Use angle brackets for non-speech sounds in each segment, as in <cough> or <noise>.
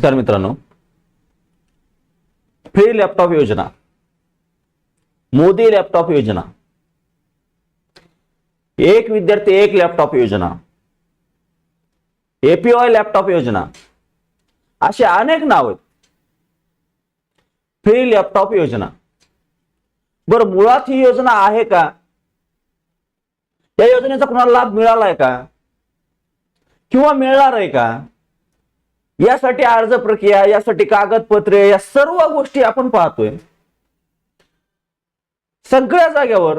नमस्कार मित्रांनो. Free laptop योजना. मोदी लॅपटॉप योजना. एक विद्यार्थी एक लॅपटॉप योजना. एपीआय लॅपटॉप योजना. असे अनेक नाव आहेत. फ्री लॅपटॉप योजना. बरं मुळात ही योजना आहे का? या योजनेचा कुणाला लाभ मिळालाय का? किंवा मिळणार आहे का? यासाठी अर्ज प्रक्रिया यासाठी कागदपत्रे या सर्व गोष्टी आपण पाहतोय. सगळ्या जाग्यावर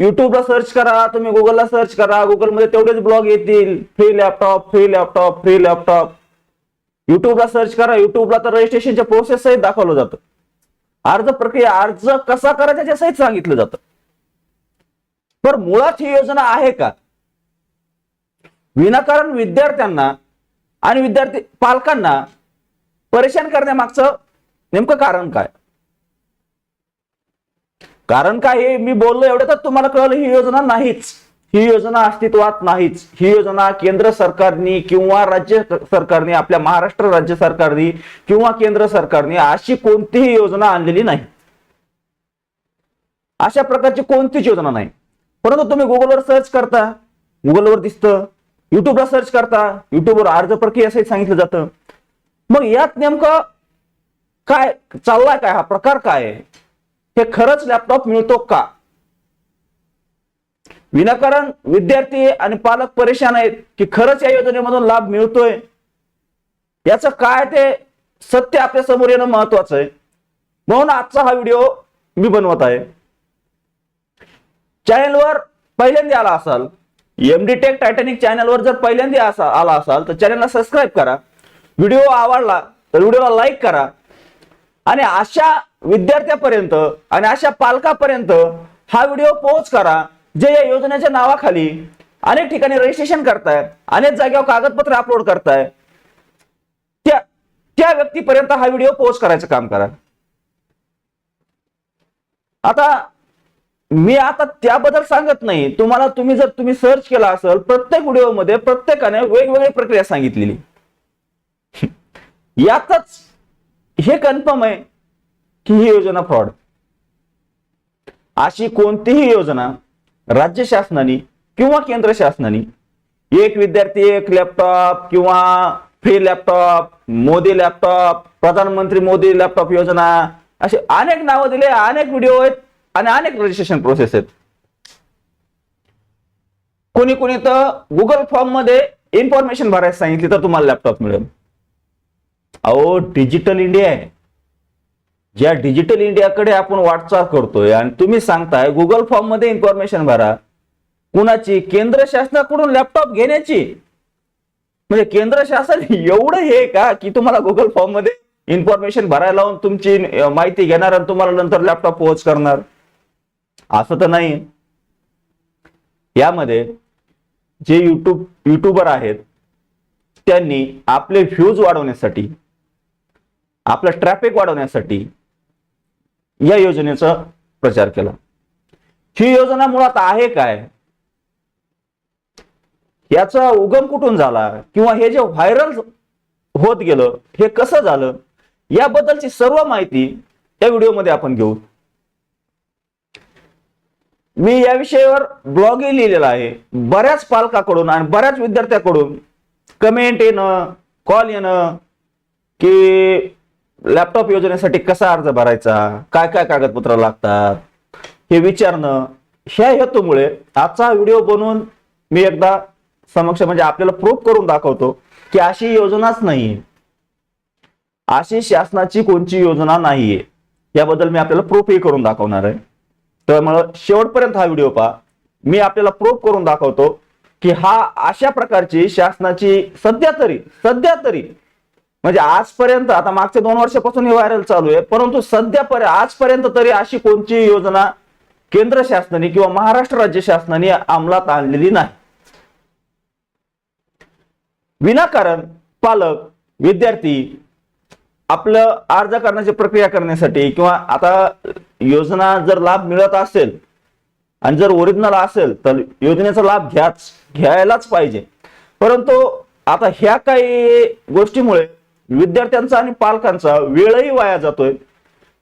युट्यूबला सर्च करा तुम्ही गुगलला सर्च करा. गुगलमध्ये तेवढेच ब्लॉग येतील. Free laptop free laptop free laptop युट्यूबला सर्च करा. युट्यूबला तर रजिस्ट्रेशनच्या प्रोसेस सहित दाखवलं जातं. अर्ज प्रक्रिया अर्ज कसा करायचा त्याच्या सहित सांगितलं जातं. पण मुळात ही योजना आहे का? विनाकारण विद्यार्थ्यांना आणि विद्यार्थी पालकांना परेशान करण्यामागचं नेमकं कारण काय? कारण काय हे मी बोललो एवढं तर तुम्हाला कळलं ही योजना नाहीच. ही योजना अस्तित्वात नाहीच. ही योजना केंद्र सरकारने किंवा राज्य सरकारने आपल्या महाराष्ट्र राज्य सरकारने किंवा केंद्र सरकारने अशी कोणतीही योजना आणलेली नाही. अशा प्रकारची कोणतीच योजना नाही. परंतु तुम्ही गुगलवर सर्च करता. गुगलवर दिसतं. युट्यूबला सर्च करता. युट्यूबवर अर्ज प्रक्रिया सहित सांगितलं जातं. मग यात नेमकं काय चाललाय काय? हा प्रकार काय आहे? हे खरंच लॅपटॉप मिळतो का? विनाकारण विद्यार्थी आणि पालक परेशान आहेत की खरंच या योजनेमधून लाभ मिळतोय? याचं काय ते सत्य आपल्यासमोर येणं महत्वाचं आहे. म्हणून आजचा हा व्हिडिओ मी बनवत आहे. चॅनेलवर पहिल्यांदा आला असाल एमडी टेक टायटॅनिक चॅनलवर जर पहिल्यांदा असा आला असाल तर चॅनलला सबस्क्राईब करा. व्हिडिओ आवडला तर व्हिडिओला लाईक करा. आणि अशा विद्यार्थ्यापर्यंत आणि अशा पालकापर्यंत हा व्हिडिओ पोहोच करा जे या योजनेच्या नावाखाली अनेक ठिकाणी रजिस्ट्रेशन करतायत अनेक जागेवर कागदपत्र अपलोड करताय त्या त्या व्यक्तीपर्यंत हा व्हिडिओ पोहोच करायचं काम करा. आता मी आता त्याबद्दल सांगत नाही. तुम्हाला तुम्ही जर तुम्ही सर्च केला असेल प्रत्येक व्हिडिओमध्ये प्रत्येकाने वेगवेगळी प्रक्रिया सांगितलेली. <laughs> यातच हे कन्फर्म आहे की ही योजना फ्रॉड अशी कोणतीही योजना राज्य शासनाने किंवा केंद्र शासनाने एक विद्यार्थी एक लॅपटॉप किंवा फ्री लॅपटॉप मोदी लॅपटॉप प्रधानमंत्री मोदी लॅपटॉप योजना असे अनेक नावं दिले अनेक व्हिडिओ आहेत. आणि अनेक रजिस्ट्रेशन प्रोसेस आहेत. कोणी कोणी तर गुगल फॉर्ममध्ये इन्फॉर्मेशन भरायला सांगितली तर तुम्हाला लॅपटॉप मिळेल. अहो डिजिटल इंडिया आहे. ज्या डिजिटल इंडियाकडे आपण वाटचाल करतोय आणि तुम्ही सांगताय गुगल फॉर्ममध्ये इन्फॉर्मेशन भरा. कुणाची? केंद्र शासनाकडून लॅपटॉप घेण्याची. म्हणजे केंद्र शासन <laughs> एवढं हे का की तुम्हाला गुगल फॉर्ममध्ये इन्फॉर्मेशन भरायला लावून तुमची माहिती घेणार आणि तुम्हाला नंतर लॅपटॉप पोहोच करणार? असं तर नाही यामध्ये जे युट्यूब युट्यूबर आहेत त्यांनी आपले व्ह्यूज वाढवण्यासाठी आपलं ट्रॅफिक वाढवण्यासाठी या योजनेचा प्रचार केला. ही योजना मुळात आहे काय? याचा उगम कुठून झाला? किंवा हे जे व्हायरल होत गेलं हे कसं झालं? याबद्दलची सर्व माहिती या व्हिडिओमध्ये आपण घेऊ. मी या विषयावर ब्लॉगही लिहिलेला आहे. बऱ्याच पालकाकडून आणि बऱ्याच विद्यार्थ्याकडून कमेंट येणं कॉल येणं की लॅपटॉप योजनेसाठी कसा अर्ज भरायचा काय काय कागदपत्र लागतात हे विचारणं ह्या हेतूमुळे आजचा व्हिडिओ बनवून मी एकदा समक्ष म्हणजे आपल्याला प्रूफ करून दाखवतो की अशी योजनाच नाहीये. अशी शासनाची कोणची योजना नाहीये. याबद्दल मी आपल्याला प्रूफही करून दाखवणार आहे. तर मला शेवटपर्यंत हा व्हिडिओ पहा. मी आपल्याला प्रूफ करून दाखवतो की हा अशा प्रकारची शासनाची सध्या तरी सध्या तरी म्हणजे आजपर्यंत आता मागच्या दोन वर्षापासून हे व्हायरल चालू आहे परंतु सध्या पर आजपर्यंत तरी अशी कोणची योजना केंद्र शासनाने किंवा महाराष्ट्र राज्य शासनाने अंमलात आणलेली नाही. विनाकारण पालक विद्यार्थी आपलं अर्ज करण्याची प्रक्रिया करण्यासाठी किंवा आता योजना जर लाभ मिळत असेल आणि जर ओरिजिनल असेल तर योजनेचा लाभ घ्याच घ्यायलाच पाहिजे. परंतु आता ह्या काही गोष्टीमुळे विद्यार्थ्यांचा आणि पालकांचा वेळही वाया जातोय.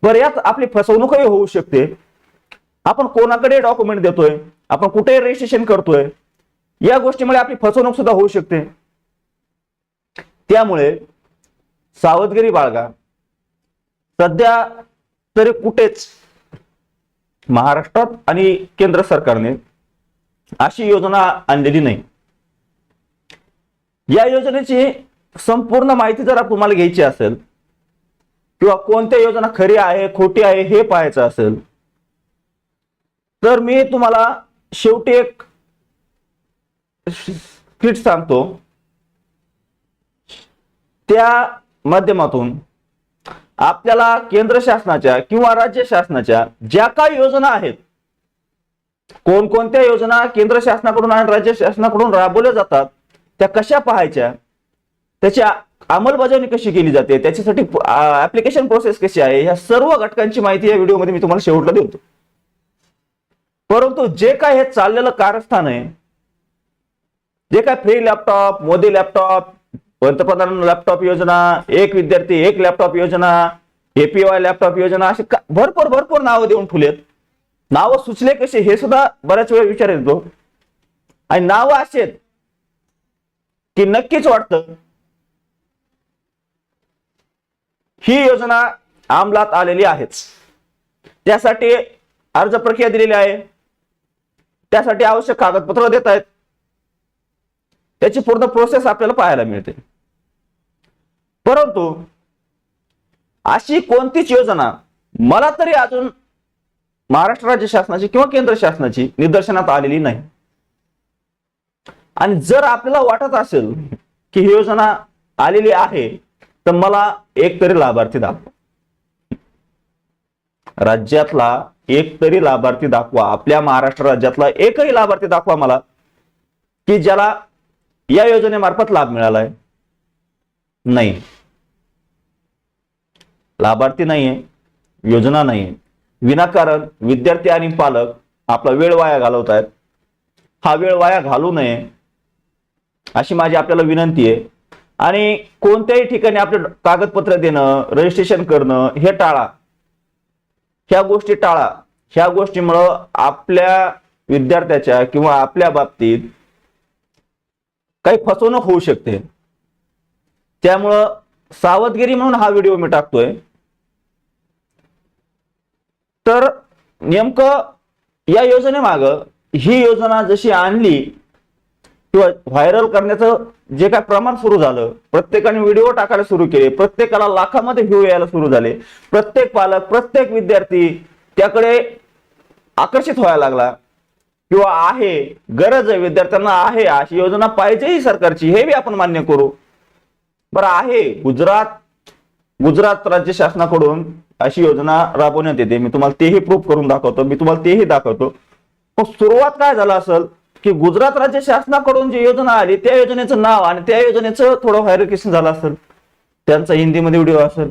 बऱ्याच आपली फसवणूकही होऊ शकते. आपण कोणाकडे डॉक्युमेंट देतोय? आपण कुठे रजिस्ट्रेशन करतोय? या गोष्टीमुळे आपली फसवणूक सुद्धा होऊ शकते. त्यामुळे सावधगिरी बाळगा. सध्या तरी कुठेच महाराष्ट्रात आणि केंद्र सरकारने अशी योजना आणलेली नाही. या योजनेची संपूर्ण माहिती जर तुम्हाला घ्यायची असेल किंवा कोणत्या योजना खरी आहे खोटी आहे हे पाहायचं असेल तर मी तुम्हाला शेवटी एक स्क्रिप्ट सांगतो. त्या माध्यमातून आपल्याला केंद्र शासनाच्या किंवा राज्य शासनाच्या ज्या काही योजना आहेत कोणकोणत्या योजना केंद्र शासनाकडून आणि राज्य शासनाकडून राबवल्या जातात त्या कशा पाहायच्या त्याची अंमलबजावणी कशी केली जाते त्याच्यासाठी ऍप्लिकेशन प्रोसेस कशी आहे ह्या सर्व घटकांची माहिती या व्हिडिओमध्ये मी तुम्हाला शेवटला देतो. परंतु जे काय हे चाललेलं कारस्थान आहे जे काय फ्री लॅपटॉप मोदी लॅपटॉप पंतप्रधान लॅपटॉप योजना एक विद्यार्थी एक लॅपटॉप योजना एपीवाय लॅपटॉप योजना असे भरपूर भरपूर नावं देऊन ठेवलेत. नावं सुचले कसे हे सुद्धा बऱ्याच वेळा विचार येतो. आणि नावं असे आहेत की नक्कीच वाटतं ही योजना अंमलात आलेली आहेच. त्यासाठी अर्ज प्रक्रिया दिलेली आहे. त्यासाठी आवश्यक कागदपत्र देत आहेत. त्याची पूर्ण प्रोसेस आपल्याला पाहायला मिळते. परंतु अशी कोणतीच योजना मला तरी अजून महाराष्ट्र राज्य शासनाची किंवा केंद्र शासनाची निदर्शनात आलेली नाही. आणि जर आपल्याला वाटत असेल की ही योजना आलेली आहे तर मला एक तरी लाभार्थी दाखवा. राज्यातला एक तरी लाभार्थी दाखवा. आपल्या महाराष्ट्र राज्यातला एकही लाभार्थी दाखवा मला की ज्याला या योजनेमार्फत लाभ मिळालाय. नाही. लाभार्थी नाहीये योजना नाहीये. विनाकारण विद्यार्थी आणि पालक आपला वेळ वाया घालवत आहेत. हा वेळ वाया घालू नये अशी माझी आपल्याला विनंती आहे. आणि कोणत्याही ठिकाणी आपले कागदपत्र देणं रजिस्ट्रेशन करणं हे टाळा. ह्या गोष्टी टाळा. ह्या गोष्टीमुळं आपल्या विद्यार्थ्याच्या किंवा आपल्या बाबतीत काही फसवणूक होऊ शकते. त्यामुळं सावधगिरी म्हणून हा व्हिडिओ मी टाकतोय. तर नेमकं या योजनेमाग ही योजना जशी आणली किंवा व्हायरल करण्याचं जे काय प्रमाण सुरू झालं प्रत्येकाने व्हिडिओ टाकायला सुरू केले प्रत्येकाला लाखामध्ये व्ह्यू यायला सुरू झाले प्रत्येक पालक प्रत्येक विद्यार्थी त्याकडे आकर्षित व्हायला लागला. किंवा आहे गरज आहे विद्यार्थ्यांना आहे अशी योजना पाहिजे ही सरकारची हे बी आपण मान्य करू. बरं आहे गुजरात गुजरात राज्य शासनाकडून अशी योजना राबवण्यात येते. मी तुम्हाला तेही प्रूफ करून दाखवतो. मी तुम्हाला तेही दाखवतो. मग सुरुवात काय झालं असेल की गुजरात राज्य शासनाकडून जी योजना आली त्या योजनेचं नाव आणि त्या योजनेचं थोडं व्हायरिकेशन झालं असेल. त्यांचा हिंदीमध्ये व्हिडिओ असेल.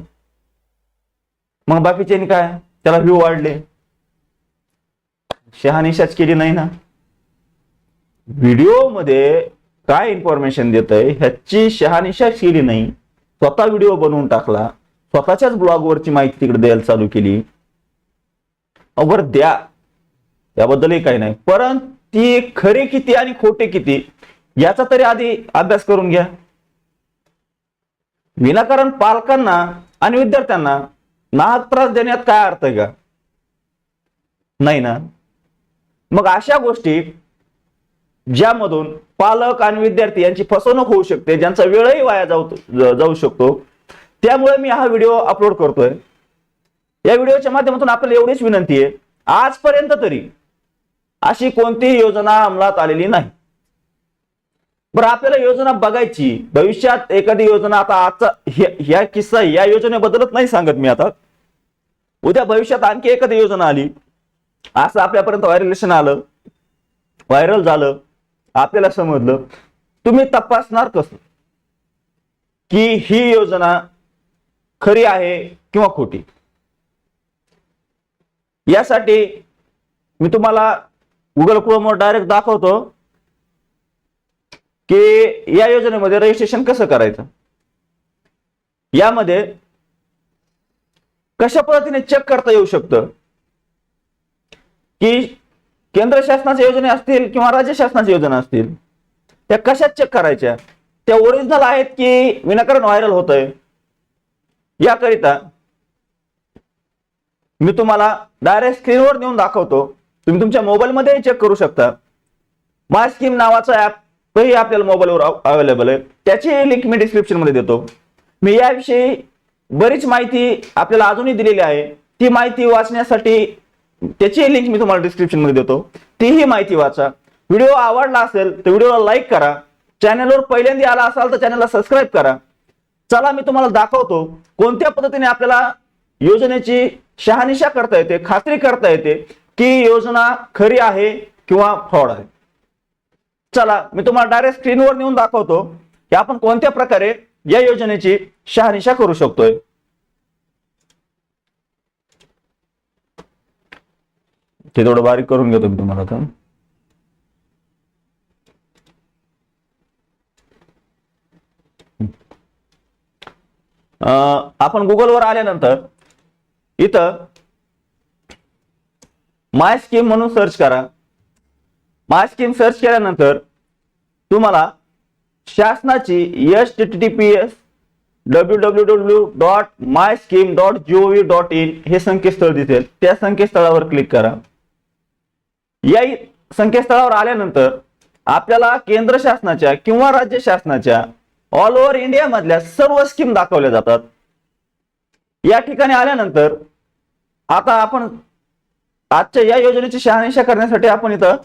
मग बाकीच्यांनी काय? त्याला व्ह्यू वाढले. शहानिशाच केली नाही ना. व्हिडिओमध्ये काय इन्फॉर्मेशन देत आहे ह्याची शहानिशाच केली नाही. स्वतः व्हिडिओ बनवून टाकला. स्वतःच्याच ब्लॉगवरची माहिती तिकडे द्यायला चालू केली. अहो, द्या. त्याबद्दलही काही नाही. परंतु ती खरे किती आणि खोटे किती याचा तरी आधी अभ्यास करून घ्या. विनाकारण पालकांना आणि विद्यार्थ्यांना नाहक त्रास देण्यात काय अर्थ आहे का? नाही ना. मग अशा गोष्टी ज्यामधून पालक आणि विद्यार्थी यांची फसवणूक होऊ शकते ज्यांचा वेळही वाया जाऊ जाऊ शकतो त्यामुळे मी हा व्हिडिओ अपलोड करतोय. या व्हिडिओच्या माध्यमातून आपल्याला एवढीच विनंती आहे आजपर्यंत तरी अशी कोणतीही योजना अंमलात आलेली नाही. बरं आपल्याला योजना बघायची भविष्यात एखादी योजना आता आजचा ह्या- किस्सा या योजनेबद्दलच नाही सांगत मी आता. उद्या भविष्यात आणखी एखादी योजना आली असं आपल्यापर्यंत व्हायरलेशन आलं व्हायरल झालं आपल्याला समजलं तुम्ही तपासणार कसं? की ही योजना खरी आहे किंवा खोटी? यासाठी मी तुम्हाला गुगल क्रोमवर डायरेक्ट दाखवतो की या योजनेमध्ये रजिस्ट्रेशन कसं करायचं? यामध्ये कशा पद्धतीने चेक करता येऊ शकतं? की केंद्र शासनाच्या योजना असतील किंवा राज्य शासनाच्या योजना असतील त्या कशा चेक करायच्या? त्या ओरिजिनल आहेत की विनाकारण व्हायरल होत आहे याकरिता मी तुम्हाला डायरेक्ट स्क्रीनवर नेऊन दाखवतो. तुम्ही तुमच्या मोबाईलमध्ये चेक करू शकता. माय स्कीम नावाचा ऍप ही आपल्याला मोबाईलवर अवेलेबल आहे. त्याची लिंक मी डिस्क्रिप्शनमध्ये देतो. मी याविषयी बरीच माहिती आपल्याला अजूनही दिलेली आहे. ती माहिती वाचण्यासाठी त्याची लिंक मी तुम्हाला डिस्क्रिप्शनमध्ये देतो. तीही माहिती वाचा. व्हिडिओ आवडला असेल तर व्हिडिओला लाईक करा. चॅनलवर पहिल्यांदा आला असाल तर चॅनलला सबस्क्राईब करा. चला मी तुम्हाला दाखवतो कोणत्या पद्धतीने आपल्याला योजनेची शहानिशा करता येते खात्री करता येते की योजना खरी आहे किंवा फ्रॉड आहे. चला मी तुम्हाला डायरेक्ट स्क्रीनवर नेऊन दाखवतो की आपण कोणत्या प्रकारे या योजनेची शहानिशा करू शकतोय. ते थोडं बारीक करून घेतो मी तुम्हाला आता. आपण गुगलवर आल्यानंतर इथं माय स्कीम म्हणून सर्च करा. माय स्कीम सर्च केल्यानंतर तुम्हाला शासनाची S T T P S W W W dot my scheme dot GOV dot in हे संकेतस्थळ दिसेल. त्या संकेतस्थळावर क्लिक करा. या संकेतस्थळावर आल्यानंतर आपल्याला केंद्र शासनाच्या किंवा राज्य शासनाच्या ऑल ओव्हर इंडिया मधल्या सर्व स्कीम दाखवल्या जातात. या ठिकाणी आल्यानंतर आता आपण आजच्या या योजनेची शहानिशा करण्यासाठी आपण इथं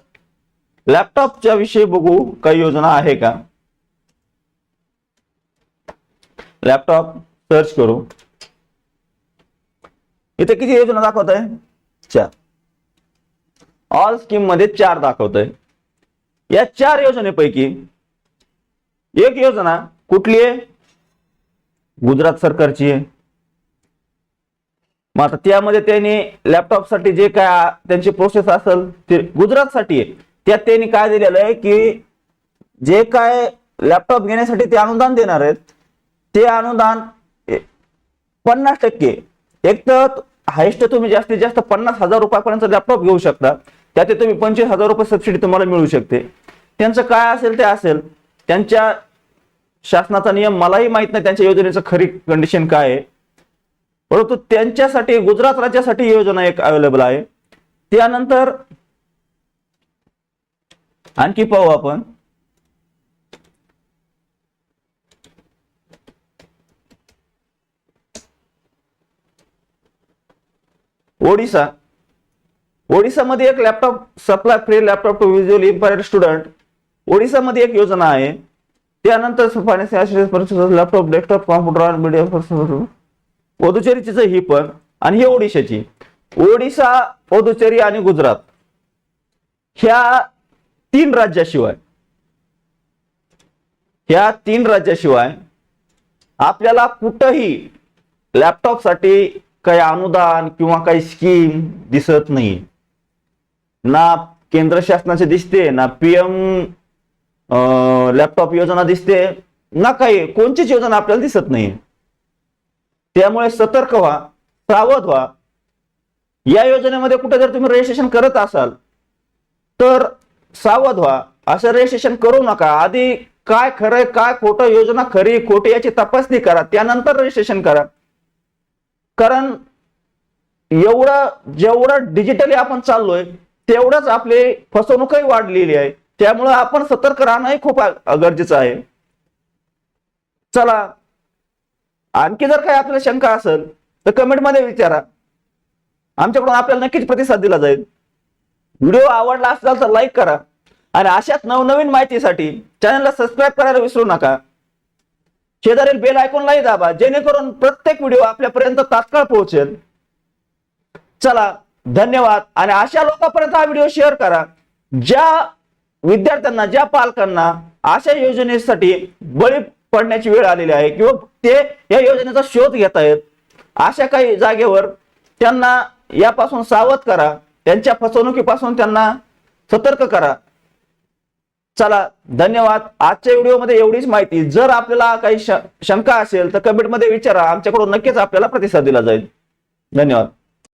लॅपटॉपच्या विषयी बघू काही योजना आहे का? लॅपटॉप सर्च करू. इथे किती योजना दाखवत आहे चार. ऑल स्कीममध्ये चार दाखवत आहे या चार योजनेपैकी एक योजना कुठली आहे? गुजरात सरकारची आहे. मग आता त्यामध्ये त्यांनी लॅपटॉपसाठी जे काय त्यांची प्रोसेस असेल ते गुजरातसाठी आहे. त्यात त्यांनी काय दिलेलं आहे की जे काय लॅपटॉप घेण्यासाठी ते अनुदान देणार आहेत ते अनुदान पन्नास टक्के. एक तर हायेस्ट तुम्ही जास्तीत जास्त पन्नास हजार रुपयापर्यंत लॅपटॉप घेऊ शकता. त्यात तुम्ही पंचवीस हजार रुपये सबसिडी तुम्हाला मिळू शकते. त्यांचं काय असेल ते असेल. त्यांच्या शासनाचा नियम मलाही माहीत नाही त्यांच्या योजनेचं खरी कंडिशन काय आहे. परंतु त्यांच्यासाठी गुजरात राज्यासाठी योजना एक अवेलेबल आहे. त्यानंतर आणखी पाहू आपण. ओडिसा. ओडिसामध्ये एक laptop supply free laptop to visual impaired student ओडिसामध्ये एक योजना आहे. त्यानंतर financial laptop desktop computer media पुदुचेरीचीच ही पण आणि ही ओडिशाची. ओडिशा पुदुचेरी आणि गुजरात. ह्या तीन राज्याशिवाय ह्या तीन राज्याशिवाय आपल्याला कुठंही लॅपटॉपसाठी काही अनुदान किंवा काही स्कीम दिसत नाही ना केंद्र शासनाचे दिसते ना पीएम लॅपटॉप योजना दिसते. ना काही कोणतीच योजना आपल्याला दिसत नाही त्यामुळे सतर्क व्हा सावध व्हा. या योजनेमध्ये कुठे जर तुम्ही रजिस्ट्रेशन करत असाल तर सावध व्हा. असं रजिस्ट्रेशन करू नका. आधी काय खरंय काय खोटं योजना खरी खोटी याची तपासणी करा. त्यानंतर रजिस्ट्रेशन करा. कारण एवढं जेवढं डिजिटली आपण चाललोय तेवढंच आपली फसवणूकही वाढलेली आहे. त्यामुळे आपण सतर्क राहणंही खूप गरजेचं आहे. चला आणखी जर काही आपल्याला शंका असेल तर कमेंटमध्ये विचारा. आमच्याकडून आपल्याला नक्कीच प्रतिसाद दिला जाईल. व्हिडिओ आवडला असेल तर लाईक करा. आणि अशाच नवनवीन माहितीसाठी चॅनलला सबस्क्राईब करायला विसरू नका. शेजारील बेल ऐकूनलाही दाबा जेणेकरून प्रत्येक व्हिडिओ आपल्यापर्यंत तात्काळ पोहोचेल. चला धन्यवाद. आणि अशा लोकांपर्यंत हा व्हिडिओ शेअर करा. ज्या विद्यार्थ्यांना ज्या पालकांना अशा योजनेसाठी बळी पडण्याची वेळ आलेली आहे किंवा ते या योजनेचा शोध घेत आहेत अशा काही जागेवर त्यांना यापासून सावध करा त्यांच्या फसवणुकीपासून त्यांना सतर्क करा. चला धन्यवाद. आजच्या व्हिडिओमध्ये एवढीच माहिती. जर आपल्याला काही शंका असेल तर कमेंटमध्ये विचारा. आमच्याकडून नक्कीच आपल्याला प्रतिसाद दिला जाईल. धन्यवाद.